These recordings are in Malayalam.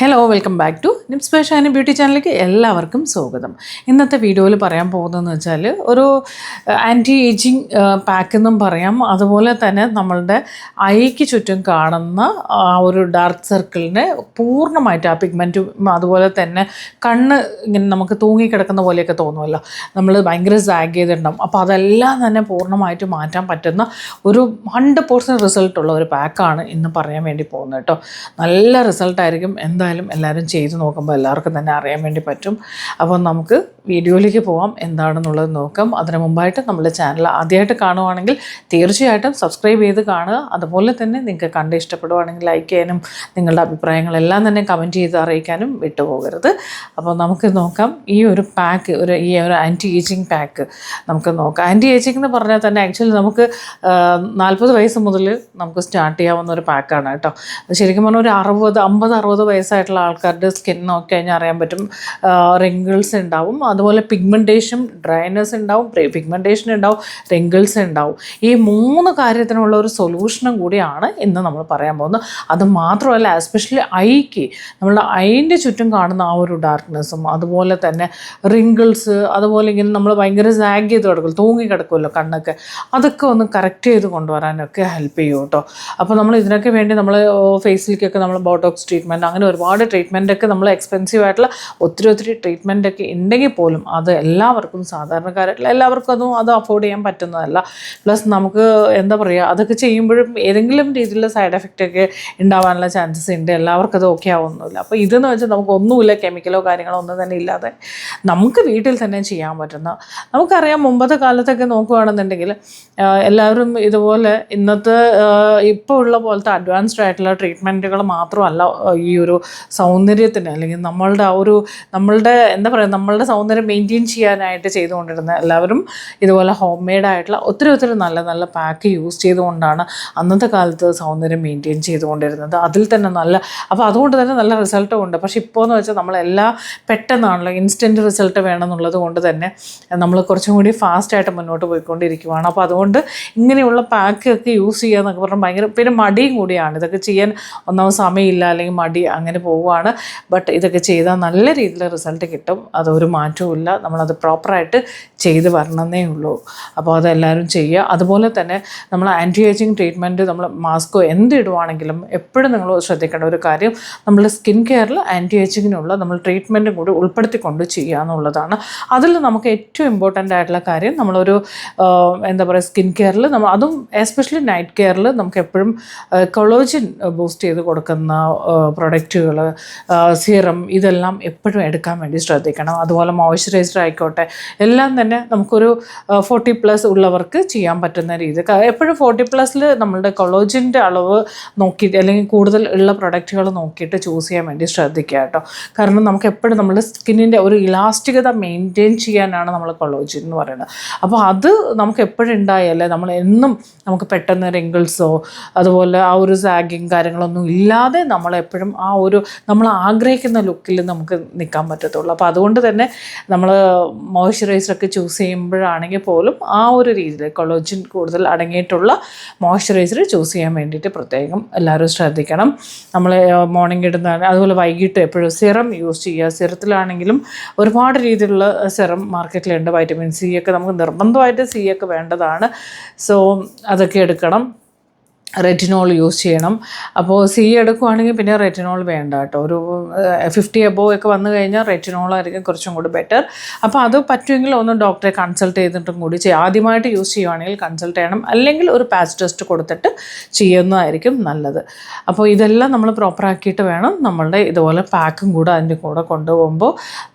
Hello welcome back to Nips Shani beauty ചാനലിലേക്ക് എല്ലാവർക്കും സ്വാഗതം. ഇന്നത്തെ വീഡിയോയിൽ പറയാൻ പോകുന്നതെന്ന് വെച്ചാൽ ഒരു ആന്റി ഏജിങ് പാക്ക് എന്നും പറയാം. അതുപോലെ തന്നെ നമ്മളുടെ ഐക്ക് ചുറ്റും കാണുന്ന ആ ഒരു ഡാർക്ക് സർക്കിളിനെ പൂർണമായിട്ട് ആ പിഗ്മെന്റും അതുപോലെ തന്നെ കണ്ണ് ഇങ്ങനെ നമുക്ക് തൂങ്ങിക്കിടക്കുന്ന പോലെയൊക്കെ തോന്നുമല്ലോ. നമ്മൾ ഭയങ്കര സാഗ് ചെയ്തിട്ടുണ്ടാവും. അപ്പോൾ അതെല്ലാം തന്നെ പൂർണമായിട്ട് മാറ്റാൻ പറ്റുന്ന ഒരു ഹൺഡ്രഡ് പേഴ്സന്റ് റിസൾട്ടുള്ള ഒരു പാക്കാണ് ഇന്ന് പറയാൻ വേണ്ടി പോകുന്നത് കേട്ടോ. നല്ല റിസൾട്ടായിരിക്കും എന്തായാലും എല്ലാവരും ചെയ്ത് നോക്കുമ്പോൾ എല്ലാവർക്കും തന്നെ അറിയാൻ വേണ്ടി പറ്റും. അപ്പോൾ നമുക്ക് വീഡിയോയിലേക്ക് പോവാം. എന്താണെന്നുള്ളത് നോക്കാം. അതിനു മുമ്പായിട്ട് നമ്മുടെ ചാനൽ ആദ്യമായിട്ട് കാണുവാണെങ്കിൽ തീർച്ചയായിട്ടും സബ്സ്ക്രൈബ് ചെയ്ത് കാണുക. അതുപോലെ തന്നെ നിങ്ങൾക്ക് കണ്ട് ഇഷ്ടപ്പെടുവാണെങ്കിൽ ലൈക്ക് ചെയ്യാനും നിങ്ങളുടെ അഭിപ്രായങ്ങളെല്ലാം തന്നെ കമന്റ് ചെയ്ത് അറിയിക്കാനും വിട്ടുപോകരുത്. അപ്പോൾ നമുക്ക് നോക്കാം. ഈ ഒരു പാക്ക് ഒരു ഈ ഒരു ആന്റി ഏജിങ് പാക്ക് നമുക്ക് നോക്കാം. ആന്റി ഏജിങ് എന്ന് പറഞ്ഞാൽ തന്നെ ആക്ച്വലി നമുക്ക് നാൽപ്പത് വയസ്സ് മുതൽ നമുക്ക് സ്റ്റാർട്ട് ചെയ്യാവുന്ന ഒരു പാക്കാണ് കേട്ടോ. ശരിക്കും പറഞ്ഞാൽ ഒരു അറുപത് അമ്പത് അറുപത് വയസ്സായിട്ടുള്ള ആൾക്കാരുടെ സ്കിൻ നോക്കി കഴിഞ്ഞാൽ അറിയാൻ പറ്റും. റിങ്കിൾസ് ഉണ്ടാവും. അതുപോലെ പിഗ്മെന്റേഷൻ ഡ്രൈനസ് ഉണ്ടാവും പിഗ്മെന്റേഷൻ ഉണ്ടാവും റിങ്കിൾസ് ഉണ്ടാവും. ഈ മൂന്ന് കാര്യത്തിനുള്ള ഒരു സൊല്യൂഷനും കൂടിയാണ് ഇന്ന് നമ്മൾ പറയാൻ പോകുന്നത്. അത് മാത്രമല്ല എസ്പെഷ്യലി ഐക്ക് നമ്മളുടെ ഐന്റെ ചുറ്റും കാണുന്ന ആ ഒരു ഡാർക്ക്നെസ്സും അതുപോലെ തന്നെ റിങ്കിൾസ് അതുപോലെ ഇങ്ങനെ നമ്മൾ ഭയങ്കര സാഗ് ചെയ്ത് കിടക്കും തൂങ്ങി കിടക്കുമല്ലോ കണ്ണൊക്കെ. അതൊക്കെ ഒന്ന് കറക്റ്റ് ചെയ്ത് കൊണ്ടുവരാനൊക്കെ ഹെൽപ്പ് ചെയ്യും കേട്ടോ. അപ്പോൾ നമ്മൾ ഇതിനൊക്കെ വേണ്ടി നമ്മൾ ഫേസിലേക്കൊക്കെ നമ്മൾ ബോട്ടോക്സ് ട്രീറ്റ്മെന്റ് അങ്ങനെ ഒരുപാട് ട്രീറ്റ്മെന്റൊക്കെ നമ്മൾ എക്സ്പെൻസീവ് ആയിട്ടുള്ള ഒത്തിരി ഒത്തിരി ട്രീറ്റ്മെന്റൊക്കെ ഉണ്ടെങ്കിൽ പോലും അത് എല്ലാവർക്കും സാധാരണക്കാരായിട്ടുള്ള എല്ലാവർക്കും അതും അത് അഫോർഡ് ചെയ്യാൻ പറ്റുന്നതല്ല. പ്ലസ് നമുക്ക് എന്താ പറയുക അതൊക്കെ ചെയ്യുമ്പോഴും ഏതെങ്കിലും രീതിയിലുള്ള സൈഡ് എഫക്റ്റ് ഒക്കെ ഉണ്ടാവാനുള്ള ചാൻസസ് ഉണ്ട്. എല്ലാവർക്കും അത് ഓക്കെ ആവുന്നില്ല. അപ്പോൾ ഇതെന്ന് വെച്ചാൽ നമുക്ക് ഒന്നുമില്ല കെമിക്കലോ കാര്യങ്ങളോ ഒന്നും തന്നെ ഇല്ലാതെ നമുക്ക് വീട്ടിൽ തന്നെ ചെയ്യാൻ പറ്റുന്ന നമുക്കറിയാം മുമ്പത്തെ കാലത്തൊക്കെ നോക്കുകയാണെന്നുണ്ടെങ്കിൽ എല്ലാവരും ഇതുപോലെ ഇന്നത്തെ ഇപ്പോൾ ഉള്ള പോലത്തെ അഡ്വാൻസ്ഡ് ആയിട്ടുള്ള ട്രീറ്റ്മെന്റുകൾ മാത്രമല്ല ഈ ഒരു സൗന്ദര്യത്തിന് അല്ലെങ്കിൽ നമ്മളുടെ ആ ഒരു നമ്മളുടെ എന്താ പറയുക നമ്മളുടെ സൗന്ദര്യം മെയിന്റെയിൻ ചെയ്യാനായിട്ട് ചെയ്തുകൊണ്ടിരുന്ന എല്ലാവരും ഇതുപോലെ ഹോം മെയ്ഡ് ആയിട്ടുള്ള ഒത്തിരി ഒത്തിരി നല്ല നല്ല പാക്ക് യൂസ് ചെയ്തുകൊണ്ടാണ് അന്നത്തെ കാലത്ത് സൗന്ദര്യം മെയിന്റെയിൻ ചെയ്തുകൊണ്ടിരുന്നത്. അതിൽ തന്നെ നല്ല അപ്പോൾ അതുകൊണ്ട് തന്നെ നല്ല റിസൾട്ടും ഉണ്ട്. പക്ഷേ ഇപ്പോൾ എന്ന് വെച്ചാൽ നമ്മളെല്ലാം പെട്ടെന്നാണല്ലോ ഇൻസ്റ്റന്റ് റിസൾട്ട് വേണമെന്നുള്ളത് കൊണ്ട് തന്നെ നമ്മൾ കുറച്ചും കൂടി ഫാസ്റ്റായിട്ട് മുന്നോട്ട് പോയിക്കൊണ്ടിരിക്കുവാണ്. അപ്പോൾ അതുകൊണ്ട് ഇങ്ങനെയുള്ള പാക്ക് ഒക്കെ യൂസ് ചെയ്യുക എന്നൊക്കെ പറഞ്ഞാൽ ഭയങ്കര പിന്നെ മടിയും കൂടിയാണ്. ഇതൊക്കെ ചെയ്യാൻ ഒന്നാമത് സമയമില്ല അല്ലെങ്കിൽ മടി അങ്ങനെ പോവുകയാണ്. ബട്ട് ഇതൊക്കെ ചെയ്താൽ നല്ല രീതിയിൽ റിസൾട്ട് കിട്ടും. അതൊരു മാറ്റവും ഇല്ല. നമ്മളത് പ്രോപ്പറായിട്ട് ചെയ്ത് വരണമെന്നേ ഉള്ളൂ. അപ്പോൾ അതെല്ലാവരും ചെയ്യുക. അതുപോലെ തന്നെ നമ്മൾ ആന്റി ഏജിങ് ട്രീറ്റ്മെന്റ് നമ്മൾ മാസ്കോ എന്ത് ഇടുവാണെങ്കിലും എപ്പോഴും നിങ്ങൾ ശ്രദ്ധിക്കേണ്ട ഒരു കാര്യം നമ്മൾ സ്കിൻ കെയറിൽ ആന്റി ഏജിങ്ങിനുള്ള നമ്മൾ ട്രീറ്റ്മെന്റും കൂടി ഉൾപ്പെടുത്തിക്കൊണ്ട് ചെയ്യുക. എന്നുള്ളതാണ്. അതിൽ നമുക്ക് ഏറ്റവും ഇമ്പോർട്ടന്റ് ആയിട്ടുള്ള കാര്യം നമ്മളൊരു എന്താ പറയുക സ്കിൻ കെയറിൽ നമ്മൾ അതും എസ്പെഷ്യലി നൈറ്റ് കെയറിൽ നമുക്ക് എപ്പോഴും കൊളോജിൻ ബൂസ്റ്റ് ചെയ്ത് കൊടുക്കുന്ന പ്രൊഡക്റ്റുകൾ സീറം ഇതെല്ലാം എപ്പോഴും എടുക്കാൻ വേണ്ടി ശ്രദ്ധിക്കണം. അതുപോലെ മോയ്സ്ചറൈസർ ആയിക്കോട്ടെ എല്ലാം തന്നെ നമുക്കൊരു ഫോർട്ടി പ്ലസ് ഉള്ളവർക്ക് ചെയ്യാൻ പറ്റുന്ന രീതി. എപ്പോഴും ഫോർട്ടി പ്ലസ്സിൽ നമ്മളുടെ കൊളോജിന്റെ അളവ് നോക്കിയിട്ട് അല്ലെങ്കിൽ കൂടുതൽ ഉള്ള പ്രൊഡക്റ്റുകൾ നോക്കിയിട്ട് ചൂസ് ചെയ്യാൻ വേണ്ടി ശ്രദ്ധിക്കുക കേട്ടോ. കാരണം നമുക്ക് എപ്പോഴും നമ്മുടെ സ്കിന്നിന്റെ ഒരു ഇലാസ്റ്റികത മെയിന്റെയിൻ ചെയ്യാനാണ് നമ്മൾ കൊളോജിൻ എന്ന് പറയുന്നത്. അപ്പോൾ അത് നമുക്ക് എപ്പോഴും ഉണ്ടായാലേ നമ്മൾ എന്നും നമുക്ക് പെട്ടെന്ന് റിങ്കിൾസോ അതുപോലെ ആ ഒരു സാഗിങ് കാര്യങ്ങളൊന്നും ഇല്ലാതെ നമ്മളെപ്പോഴും ആ ഒരു നമ്മൾ ആഗ്രഹിക്കുന്ന ലുക്കിൽ നമുക്ക് നിൽക്കാൻ പറ്റത്തുള്ളൂ. അപ്പോൾ അതുകൊണ്ട് തന്നെ നമ്മൾ മോയ്സ്ചറൈസറൊക്കെ ചൂസ് ചെയ്യുമ്പോഴാണെങ്കിൽ പോലും ആ ഒരു രീതിയിൽ കൊളോജിൻ കൂടുതൽ അടങ്ങിയിട്ടുള്ള മോയ്സ്ചറൈസർ ചൂസ് ചെയ്യാൻ വേണ്ടിയിട്ട് പ്രത്യേകം എല്ലാവരും ശ്രദ്ധിക്കണം. നമ്മൾ മോർണിംഗ് ഇടുന്ന അതുപോലെ വൈകിട്ട് എപ്പോഴും സിറം യൂസ് ചെയ്യുക. സിറത്തിലാണെങ്കിലും ഒരുപാട് രീതിയിലുള്ള സെറം മാർക്കറ്റിലുണ്ട്. വൈറ്റമിൻ സി ഒക്കെ നമുക്ക് നിർബന്ധമായിട്ട് സി ഒക്കെ വേണ്ടതാണ്. സോ അതൊക്കെ എടുക്കണം. റെറ്റിനോൾ യൂസ് ചെയ്യണം. അപ്പോൾ സി എടുക്കുവാണെങ്കിൽ പിന്നെ റെറ്റിനോൾ വേണ്ട കേട്ടോ. ഒരു ഫിഫ്റ്റി എബോവ് ഒക്കെ വന്നു കഴിഞ്ഞാൽ റെറ്റിനോൾ ആയിരിക്കും കുറച്ചും കൂടി ബെറ്റർ അപ്പോൾ അത് പറ്റുമെങ്കിൽ ഒന്ന് ഡോക്ടറെ കൺസൾട്ട് ചെയ്തിട്ടും കൂടി ചെയ്യുക ആദ്യമായിട്ട് യൂസ് ചെയ്യുവാണെങ്കിൽ കൺസൾട്ട് ചെയ്യണം. അല്ലെങ്കിൽ ഒരു പാച്ച് ടെസ്റ്റ് കൊടുത്തിട്ട് ചെയ്യുന്നതായിരിക്കും നല്ലത്. അപ്പോൾ ഇതെല്ലാം നമ്മൾ പ്രോപ്പറാക്കിയിട്ട് വേണം നമ്മളുടെ ഇതുപോലെ പാക്കും കൂടെ അതിന്റെ കൂടെ കൊണ്ടുപോകുമ്പോൾ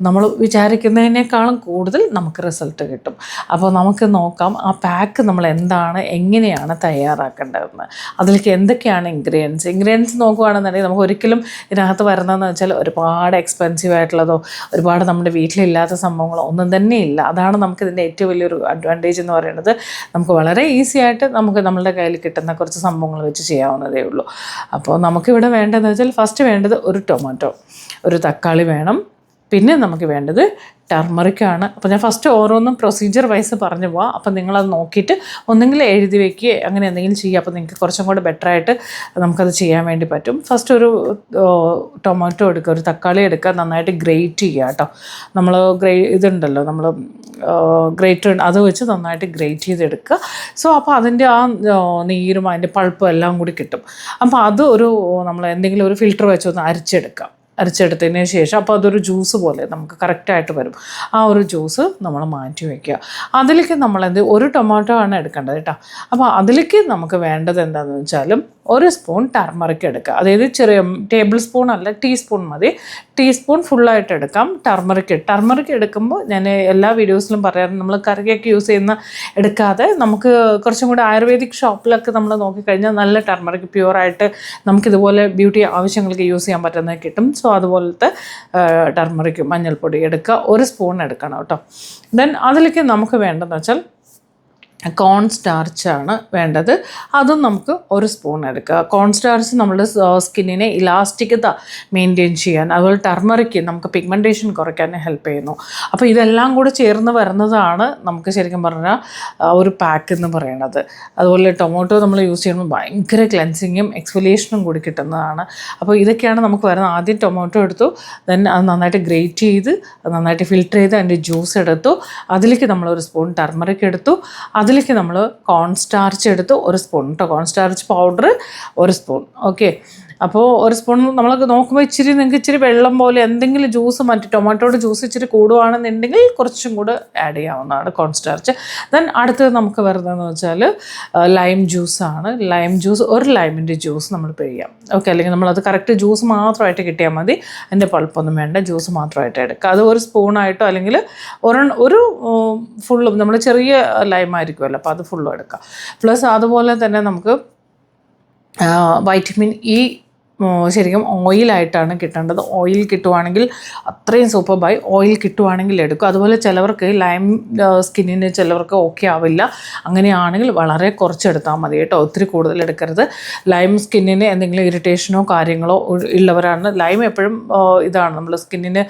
നമ്മൾ വിചാരിക്കുന്നതിനേക്കാളും കൂടുതൽ നമുക്ക് റിസൾട്ട് കിട്ടും. അപ്പോൾ നമുക്ക് നോക്കാം ആ പാക്ക് നമ്മൾ എന്താണ് എങ്ങനെയാണ് തയ്യാറാക്കേണ്ടതെന്ന്. അതിലേക്ക് എന്തൊക്കെയാണ് ഇൻഗ്രീഡിയൻസ് ഇൻഗ്രീഡിയൻസ് നോക്കുകയാണെന്നുണ്ടെങ്കിൽ നമുക്ക് ഒരിക്കലും ഇതിനകത്ത് വരുന്നതെന്ന് വെച്ചാൽ ഒരുപാട് എക്സ്പെൻസീവ് ആയിട്ടുള്ളതോ ഒരുപാട് നമ്മുടെ വീട്ടിലില്ലാത്ത സംഭവങ്ങളോ ഒന്നും തന്നെ ഇല്ല. അതാണ് നമുക്ക് ഇതിന്റെ ഏറ്റവും വലിയൊരു അഡ്വാന്റേജ് എന്ന് പറയുന്നത്. നമുക്ക് വളരെ ഈസി ആയിട്ട് നമുക്ക് നമ്മളുടെ കയ്യിൽ കിട്ടുന്ന കുറച്ച് സംഭവങ്ങൾ വെച്ച് ചെയ്യാവുന്നതേ ഉള്ളൂ. അപ്പോൾ നമുക്കിവിടെ വേണ്ടതെന്ന് വെച്ചാൽ ഫസ്റ്റ് വേണ്ടത് ഒരു ടൊമാറ്റോ ഒരു തക്കാളി വേണം. പിന്നെ നമുക്ക് വേണ്ടത് ടെർമറിക്കാണ് അപ്പോൾ ഞാൻ ഫസ്റ്റ് ഓരോന്നും പ്രൊസീജിയർ വൈസ് പറഞ്ഞു പോവാം. അപ്പോൾ നിങ്ങളത് നോക്കിയിട്ട് ഒന്നെങ്കിൽ എഴുതി വയ്ക്കുക അങ്ങനെ എന്തെങ്കിലും ചെയ്യുക അപ്പോൾ നിങ്ങൾക്ക് കുറച്ചും കൂടെ ബെറ്ററായിട്ട് നമുക്കത് ചെയ്യാൻ വേണ്ടി പറ്റും. ഫസ്റ്റ് ഒരു ടൊമാറ്റോ എടുക്കുക ഒരു തക്കാളി എടുക്കുക നന്നായിട്ട് ഗ്രേറ്റ് ചെയ്യുക കേട്ടോ നമ്മൾ ഗ്രേ ഇതുണ്ടല്ലോ നമ്മൾ ഗ്രേറ്റ് അത് വെച്ച് നന്നായിട്ട് ഗ്രേറ്റ് ചെയ്തെടുക്കുക. സോ അപ്പോൾ അതിന്റെ ആ നീരും അതിന്റെ പൾപ്പും എല്ലാം കൂടി കിട്ടും. അപ്പോൾ അത് ഒരു നമ്മൾ എന്തെങ്കിലും ഒരു ഫിൽറ്റർ വെച്ച് ഒന്ന് അരിച്ചെടുക്കാം. അരച്ചെടുത്തതിന് ശേഷം അപ്പോൾ അതൊരു ജ്യൂസ് പോലെ നമുക്ക് കറക്റ്റായിട്ട് വരും. ആ ഒരു ജ്യൂസ് നമ്മൾ മാറ്റി വയ്ക്കുക അതിലേക്ക് നമ്മളെന്ത് ഒരു ടൊമാറ്റോ ആണ് എടുക്കേണ്ടത് കേട്ടോ. അപ്പോൾ അതിലേക്ക് നമുക്ക് വേണ്ടത് എന്താണെന്ന് വെച്ചാലും ഒരു സ്പൂൺ ടർമറിക്ക് എടുക്കുക. അതായത് ചെറിയ ടേബിൾ സ്പൂൺ അല്ല ടീസ്പൂൺ മതി. ടീസ്പൂൺ ഫുള്ളായിട്ട് എടുക്കാം ടർമറിക്ക് ടർമറിക്ക് എടുക്കുമ്പോൾ ഞാൻ എല്ലാ വീഡിയോസിലും പറയാറുണ്ട് നമ്മൾ കറിയൊക്കെ യൂസ് ചെയ്യുന്ന എടുക്കാതെ നമുക്ക് കുറച്ചും കൂടി ആയുർവേദിക് ഷോപ്പിലൊക്കെ നമ്മൾ നോക്കിക്കഴിഞ്ഞാൽ നല്ല ടർമറിക്ക് പ്യുവറായിട്ട് നമുക്കിതുപോലെ ബ്യൂട്ടി ആവശ്യങ്ങൾക്ക് യൂസ് ചെയ്യാൻ പറ്റുന്നത് കിട്ടും. സോ അതുപോലത്തെ ടർമറിക്ക് മഞ്ഞൾപ്പൊടി എടുക്കുക. ഒരു സ്പൂൺ എടുക്കണം കേട്ടോ. ദെൻ അതിലേക്ക് നമുക്ക് വേണ്ടതെന്ന് വെച്ചാൽ കോൺ സ്റ്റാർച്ചാണ് വേണ്ടത്. അതും നമുക്ക് ഒരു സ്പൂൺ എടുക്കുക കോൺ സ്റ്റാർച്ച് നമ്മുടെ സ്കിന്നിനെ ഇലാസ്റ്റിക്കത മെയിന്റെയിൻ ചെയ്യാൻ അതുപോലെ ടർമറിക്ക് നമുക്ക് പിഗ്മെന്റേഷൻ കുറയ്ക്കാൻ ഹെൽപ്പ് ചെയ്യുന്നു. അപ്പോൾ ഇതെല്ലാം കൂടെ ചേർന്ന് വരുന്നതാണ് നമുക്ക് ശരിക്കും പറഞ്ഞാൽ ഒരു പാക്ക് എന്ന് പറയുന്നത് അതുപോലെ ടൊമാറ്റോ നമ്മൾ യൂസ് ചെയ്യുമ്പോൾ ഭയങ്കര ക്ലെൻസിങ്ങും എക്സ്ഫൊലിയേഷനും കൂടി കിട്ടുന്നതാണ്. അപ്പോൾ ഇതൊക്കെയാണ് നമുക്ക് വരുന്നത് ആദ്യം ടൊമാറ്റോ എടുത്തു ദെൻ അത് നന്നായിട്ട് ഗ്രേറ്റ് ചെയ്ത് അത് നന്നായിട്ട് ഫിൽറ്റർ ചെയ്ത് അതിന്റെ ജ്യൂസ് എടുത്തു. അതിലേക്ക് നമ്മളൊരു സ്പൂൺ ടർമറിക് എടുത്തു. അതിലേക്ക് നമ്മൾ കോൺ സ്റ്റാർച്ച് എടുത്ത് ഒരു സ്പൂൺ കേട്ടോ കോൺ സ്റ്റാർച്ച് പൗഡർ ഒരു സ്പൂൺ ഓക്കെ അപ്പോൾ ഒരു സ്പൂൺ നമ്മൾ നോക്കുമ്പോൾ ഇച്ചിരി നിങ്ങൾക്ക് ഇച്ചിരി വെള്ളം പോലെ എന്തെങ്കിലും ജ്യൂസ് മറ്റ് ടൊമാറ്റോയുടെ ജ്യൂസ് ഇച്ചിരി കൂടുവാണെന്നുണ്ടെങ്കിൽ കുറച്ചും കൂടെ ആഡ് ചെയ്യാവുന്നതാണ് കോൺസ്റ്റാർച്ച് ദെൻ അടുത്തത് നമുക്ക് വരുന്നതെന്ന് വെച്ചാൽ ലൈം ജ്യൂസാണ് ലൈം ജ്യൂസ് ഒരു ലൈമിന്റെ ജ്യൂസ് നമ്മൾ പിഴിയാം ഓക്കെ അല്ലെങ്കിൽ നമ്മളത് കറക്റ്റ് ജ്യൂസ് മാത്രമായിട്ട് കിട്ടിയാൽ മതി. അതിന്റെ പൾപ്പൊന്നും വേണ്ട ജ്യൂസ് മാത്രമായിട്ട് എടുക്കുക. അത് ഒരു സ്പൂണായിട്ടോ അല്ലെങ്കിൽ ഒരു ഒരു ഫുള്ളും നമ്മൾ ചെറിയ ലൈമായിരിക്കുമല്ലോ അപ്പോൾ അത് ഫുള്ളും എടുക്കുക. പ്ലസ് അതുപോലെ തന്നെ നമുക്ക് വൈറ്റമിൻ ഇ ശരിക്കും ഓയിലായിട്ടാണ് കിട്ടേണ്ടത്. ഓയിൽ കിട്ടുവാണെങ്കിൽ അത്രയും സൂപ്പർബായി ഓയിൽ കിട്ടുവാണെങ്കിൽ എടുക്കും. അതുപോലെ ചിലവർക്ക് ലൈം സ്കിന്നിന് ചിലവർക്ക് ഓക്കെ ആവില്ല. അങ്ങനെയാണെങ്കിൽ വളരെ കുറച്ചെടുത്താൽ മതി കേട്ടോ. ഒത്തിരി കൂടുതൽ എടുക്കരുത്. ലൈം സ്കിന്നിന് എന്തെങ്കിലും ഇറിറ്റേഷനോ കാര്യങ്ങളോ ഉള്ളവരാണ്. ലൈം എപ്പോഴും ഇതാണ്. നമ്മൾ സ്കിന്നിന്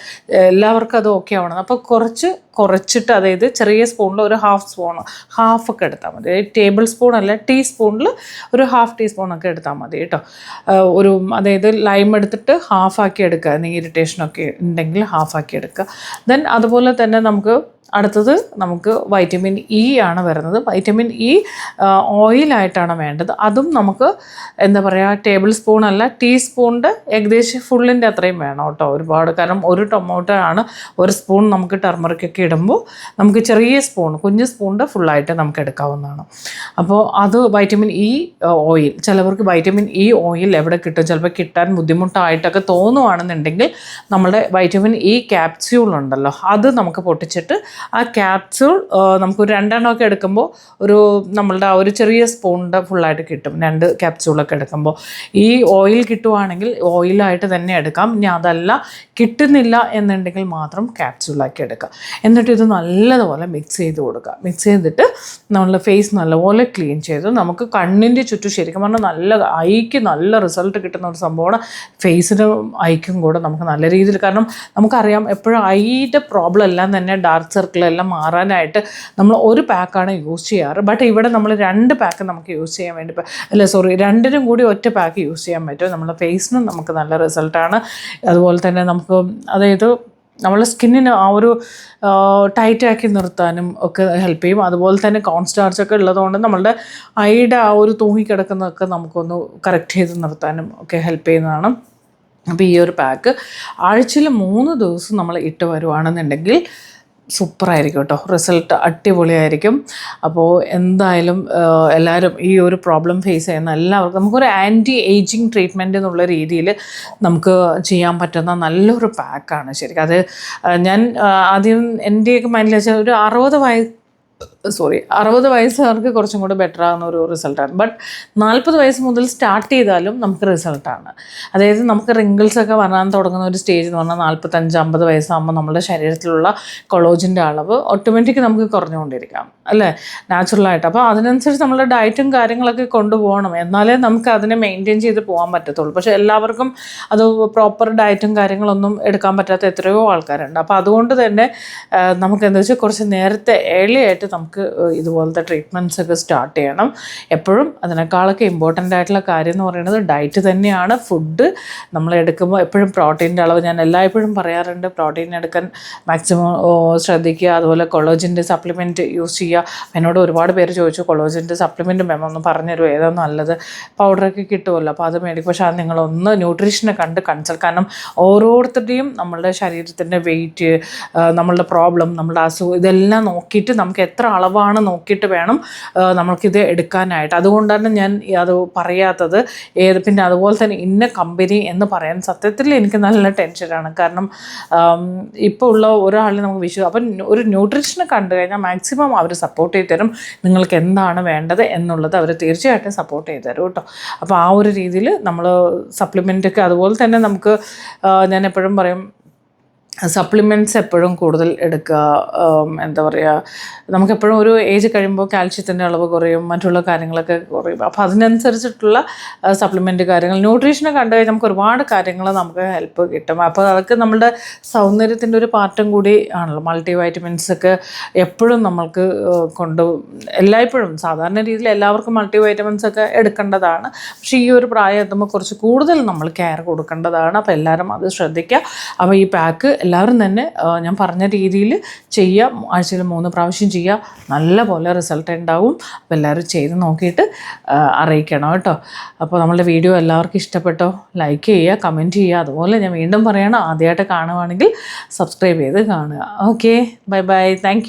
എല്ലാവർക്കും അത് ഓക്കെ ആവണം. അപ്പോൾ കുറച്ച് കുറച്ചിട്ട് അതായത് ചെറിയ സ്പൂണിൽ ഒരു ഹാഫ് സ്പൂൺ ഹാഫ് ഒക്കെ എടുത്താൽ മതി. ടേബിൾ സ്പൂൺ അല്ല ടീസ്പൂണിൽ ഒരു ഹാഫ് ടീസ്പൂണൊക്കെ എടുത്താൽ മതി കേട്ടോ. ഒരു അതായത് ലൈം എടുത്തിട്ട് ഹാഫ് ആക്കി എടുക്കുക. എന്തെങ്കിലും ഇറിറ്റേഷനൊക്കെ ഉണ്ടെങ്കിൽ ഹാഫ് ആക്കി എടുക്കുക. ദെൻ അതുപോലെ തന്നെ നമുക്ക് അടുത്തത് നമുക്ക് വൈറ്റമിൻ ഇ ആണ് വരുന്നത്. വൈറ്റമിൻ ഇ ഓയിലായിട്ടാണ് വേണ്ടത്. അതും നമുക്ക് എന്താ പറയുക ടേബിൾ സ്പൂൺ അല്ല ടീസ്പൂണിന്റെ ഏകദേശം ഫുള്ളിന്റെ അത്രയും വേണം കേട്ടോ. ഒരുപാട് കാരണം ഒരു ടൊമാറ്റോ ആണ് ഒരു സ്പൂൺ നമുക്ക് ടർമറിക്കൊക്കെ ഇടുമ്പോൾ നമുക്ക് ചെറിയ സ്പൂൺ കുഞ്ഞ് സ്പൂണിന്റെ ഫുള്ളായിട്ട് നമുക്ക് എടുക്കാവുന്നതാണ്. അപ്പോൾ അത് വൈറ്റമിൻ ഇ ഓയിൽ ചിലവർക്ക് വൈറ്റമിൻ ഇ ഓയിൽ എവിടെ കിട്ടും? ചിലപ്പോൾ കിട്ടാൻ ബുദ്ധിമുട്ടായിട്ടൊക്കെ തോന്നുവാണെന്നുണ്ടെങ്കിൽ നമ്മുടെ വൈറ്റമിൻ ഇ ക്യാപ്സ്യൂൾ ഉണ്ടല്ലോ അത് നമുക്ക് പൊട്ടിച്ചിട്ട് ആ ക്യാപ്സൂൾ നമുക്ക് ഒരു രണ്ടെണ്ണമൊക്കെ എടുക്കുമ്പോൾ ഒരു നമ്മളുടെ ആ ഒരു ചെറിയ സ്പൂണിന്റെ ഫുള്ളായിട്ട് കിട്ടും. രണ്ട് ക്യാപ്സ്യൂളൊക്കെ എടുക്കുമ്പോൾ ഈ ഓയിൽ കിട്ടുവാണെങ്കിൽ ഓയിലായിട്ട് തന്നെ എടുക്കാം. ഇനി അതല്ല കിട്ടുന്നില്ല എന്നുണ്ടെങ്കിൽ മാത്രം ക്യാപ്സ്യൂളാക്കി എടുക്കുക എന്നിട്ട് ഇത് നല്ലതുപോലെ മിക്സ് ചെയ്ത് കൊടുക്കുക. മിക്സ് ചെയ്തിട്ട് നമ്മളുടെ ഫേസ് നല്ലപോലെ ക്ലീൻ ചെയ്ത്. നമുക്ക് കണ്ണിന്റെ ചുറ്റും ശരിക്കും പറഞ്ഞാൽ നല്ല ഐക്ക് നല്ല റിസൾട്ട് കിട്ടുന്ന ഒരു സംഭവമാണ്. ഫേസിന് ഐക്കും കൂടെ നമുക്ക് നല്ല രീതിയിൽ കാരണം നമുക്കറിയാം എപ്പോഴും ഐയുടെ പ്രോബ്ലം എല്ലാം തന്നെ ഡാർക്ക് സർക്കിൾ എല്ലാം മാറാനായിട്ട് നമ്മൾ ഒരു പാക്കാണ് യൂസ് ചെയ്യാറ്. ബട്ട് ഇവിടെ നമ്മൾ രണ്ട് പാക്ക് നമുക്ക് യൂസ് ചെയ്യാൻ വേണ്ടി അല്ല സോറി രണ്ടിനും കൂടി ഒറ്റ പാക്ക് യൂസ് ചെയ്യാൻ പറ്റും. നമ്മുടെ ഫേസിനും നമുക്ക് നല്ല റിസൾട്ടാണ് അതുപോലെ തന്നെ നമുക്ക് അതായത് നമ്മളെ സ്കിന്നിന് ആ ഒരു ടൈറ്റാക്കി നിർത്താനും ഒക്കെ ഹെൽപ്പ് ചെയ്യും. അതുപോലെ തന്നെ കോൺസ്റ്റാർച്ച് ഒക്കെ ഉള്ളതുകൊണ്ട് നമ്മളുടെ ഐയുടെ ആ ഒരു തൂങ്ങിക്കിടക്കുന്നതൊക്കെ നമുക്കൊന്ന് കറക്റ്റ് ചെയ്ത് നിർത്താനും ഒക്കെ ഹെൽപ്പ് ചെയ്യുന്നതാണ്. അപ്പോൾ ഈ ഒരു പാക്ക് ആഴ്ചയിൽ മൂന്ന് ദിവസം നമ്മൾ ഇട്ട് വരുവാണെന്നുണ്ടെങ്കിൽ സൂപ്പറായിരിക്കും കേട്ടോ. റിസൾട്ട് അടിപൊളിയായിരിക്കും. അപ്പോൾ എന്തായാലും എല്ലാവരും ഈ ഒരു പ്രോബ്ലം ഫേസ് ചെയ്യുന്ന എല്ലാവർക്കും നമുക്കൊരു ആന്റി ഏജിങ് ട്രീറ്റ്മെന്റ് എന്നുള്ള രീതിയിൽ നമുക്ക് ചെയ്യാൻ പറ്റുന്ന നല്ലൊരു പാക്കാണ് ശരിക്കും. അത് ഞാൻ ആദ്യം എന്റെയൊക്കെ മൈൻഡിൽ വെച്ചാൽ ഒരു അറുപത് വയ സോറി അറുപത് വയസ്സുകാർക്ക് കുറച്ചും കൂടെ ബെറ്റർ ആകുന്ന ഒരു റിസൾട്ടാണ് ബട്ട് നാൽപ്പത് വയസ്സ് മുതൽ സ്റ്റാർട്ട് ചെയ്താലും നമുക്ക് റിസൾട്ടാണ് അതായത് നമുക്ക് റിങ്കിൾസ് ഒക്കെ വരാൻ തുടങ്ങുന്ന ഒരു സ്റ്റേജ് എന്ന് പറഞ്ഞാൽ നാൽപ്പത്തഞ്ച് അമ്പത് വയസ്സാകുമ്പോൾ നമ്മുടെ ശരീരത്തിലുള്ള കൊളോജിന്റെ അളവ് ഓട്ടോമാറ്റിക് നമുക്ക് കുറഞ്ഞുകൊണ്ടിരിക്കാം അല്ലേ? നാച്ചുറലായിട്ട് അപ്പോൾ അതിനനുസരിച്ച് നമ്മുടെ ഡയറ്റും കാര്യങ്ങളൊക്കെ കൊണ്ടുപോകണം. എന്നാലേ നമുക്ക് അതിനെ മെയിന്റെയിൻ ചെയ്ത് പോകാൻ പറ്റത്തുള്ളൂ. പക്ഷേ എല്ലാവർക്കും അത് പ്രോപ്പർ ഡയറ്റും കാര്യങ്ങളൊന്നും എടുക്കാൻ പറ്റാത്ത എത്രയോ ആൾക്കാരുണ്ട്. അപ്പോൾ അതുകൊണ്ട് തന്നെ നമുക്ക് എന്താ വെച്ചാൽ കുറച്ച് നേരത്തെ ഏർലി ആയിട്ട് നമുക്ക് ഇതുപോലത്തെ ട്രീറ്റ്മെന്റ്സ് ഒക്കെ സ്റ്റാർട്ട് ചെയ്യണം. എപ്പോഴും അതിനേക്കാളൊക്കെ ഇമ്പോർട്ടന്റ് ആയിട്ടുള്ള കാര്യം എന്ന് പറയുന്നത് ഡയറ്റ് തന്നെയാണ്. ഫുഡ് നമ്മൾ എടുക്കുമ്പോൾ എപ്പോഴും പ്രോട്ടീന്റെ അളവ് ഞാൻ എല്ലായ്പ്പോഴും പറയാറുണ്ട്. പ്രോട്ടീൻ എടുക്കാൻ മാക്സിമം ശ്രദ്ധിക്കുക. അതുപോലെ കൊളോജിന്റെ സപ്ലിമെന്റ് യൂസ് ചെയ്യുക. എന്നോട് ഒരുപാട് പേര് ചോദിച്ചു കൊളോജിന്റെ സപ്ലിമെന്റ് മാം ഒന്ന് പറഞ്ഞുതരും ഏതാ നല്ലത്? പൗഡറൊക്കെ കിട്ടുമല്ലോ. അപ്പോൾ അത് മേടിക്കും. പക്ഷേ അത് നിങ്ങളൊന്ന് ന്യൂട്രീഷനെ കണ്ട് കൺസൾട്ട് കാരണം ഓരോരുത്തരുടെയും നമ്മളുടെ ശരീരത്തിന്റെ വെയിറ്റ് നമ്മളുടെ പ്രോബ്ലം നമ്മുടെ അസുഖം ഇതെല്ലാം നോക്കിയിട്ട് നമുക്ക് എത്ര അളവാണ് നോക്കിയിട്ട് വേണം നമ്മൾക്കിത് എടുക്കാനായിട്ട്. അതുകൊണ്ടാണ് ഞാൻ അത് പറയാത്തത്. ഏത് പിന്നെ അതുപോലെ തന്നെ ഇന്ന കമ്പനി എന്ന് പറയാൻ സത്യത്തിൽ എനിക്ക് നല്ല ടെൻഷനാണ്. കാരണം ഇപ്പോൾ ഉള്ള ഒരാളിനെ നമുക്ക് വിശ്വ അപ്പം ഒരു ന്യൂട്രീഷനെ കണ്ടു കഴിഞ്ഞാൽ മാക്സിമം അവർ സപ്പോർട്ട് ചെയ്ത് തരും. നിങ്ങൾക്ക് എന്താണ് വേണ്ടത് എന്നുള്ളത് അവർ തീർച്ചയായിട്ടും സപ്പോർട്ട് ചെയ്ത് തരും കേട്ടോ. അപ്പോൾ ആ ഒരു രീതിയിൽ നമ്മൾ സപ്ലിമെന്റൊക്കെ അതുപോലെ തന്നെ നമുക്ക് ഞാൻ എപ്പോഴും പറയും സപ്ലിമെന്റ്സ് എപ്പോഴും കൂടുതൽ എടുക്കുക എന്താ പറയുക നമുക്കെപ്പോഴും ഒരു ഏജ് കഴിയുമ്പോൾ കാൽഷ്യത്തിന്റെ അളവ് കുറയും മറ്റുള്ള കാര്യങ്ങളൊക്കെ കുറയും. അപ്പോൾ അതിനനുസരിച്ചിട്ടുള്ള സപ്ലിമെന്റ് കാര്യങ്ങൾ ന്യൂട്രീഷനെ കണ്ടു കഴിഞ്ഞാൽ നമുക്ക് ഒരുപാട് കാര്യങ്ങൾ നമുക്ക് ഹെൽപ്പ് കിട്ടും. അപ്പോൾ അതൊക്കെ നമ്മുടെ സൗന്ദര്യത്തിന്റെ ഒരു പാർട്ടും കൂടി ആണല്ലോ. മൾട്ടി വൈറ്റമിൻസ് ഒക്കെ എപ്പോഴും നമ്മൾക്ക് കൊണ്ട് എല്ലായ്പ്പോഴും സാധാരണ രീതിയിൽ എല്ലാവർക്കും മൾട്ടി വൈറ്റമിൻസ് ഒക്കെ എടുക്കേണ്ടതാണ്. പക്ഷേ ഈ ഒരു പ്രായം എത്തുമ്പോൾ കുറച്ച് കൂടുതൽ നമ്മൾ കെയർ കൊടുക്കേണ്ടതാണ്. അപ്പോൾ എല്ലാവരും അത് ശ്രദ്ധിക്കുക. അപ്പോൾ ഈ പാക്ക് എല്ലാവരും തന്നെ ഞാൻ പറഞ്ഞ രീതിയിൽ ചെയ്യാം. ആഴ്ചയിൽ മൂന്ന് പ്രാവശ്യം ചെയ്യുക നല്ല പോലെ റിസൾട്ട് ഉണ്ടാവും. അപ്പോൾ എല്ലാവരും ചെയ്ത് നോക്കിയിട്ട് അറിയിക്കണം കേട്ടോ. അപ്പോൾ നമ്മളുടെ വീഡിയോ എല്ലാവർക്കും ഇഷ്ടപ്പെട്ടോ? ലൈക്ക് ചെയ്യുക കമന്റ് ചെയ്യുക. അതുപോലെ ഞാൻ വീണ്ടും പറയണം. ആദ്യമായിട്ട് കാണുവാണെങ്കിൽ സബ്സ്ക്രൈബ് ചെയ്ത് കാണുക. Okay bye bye thank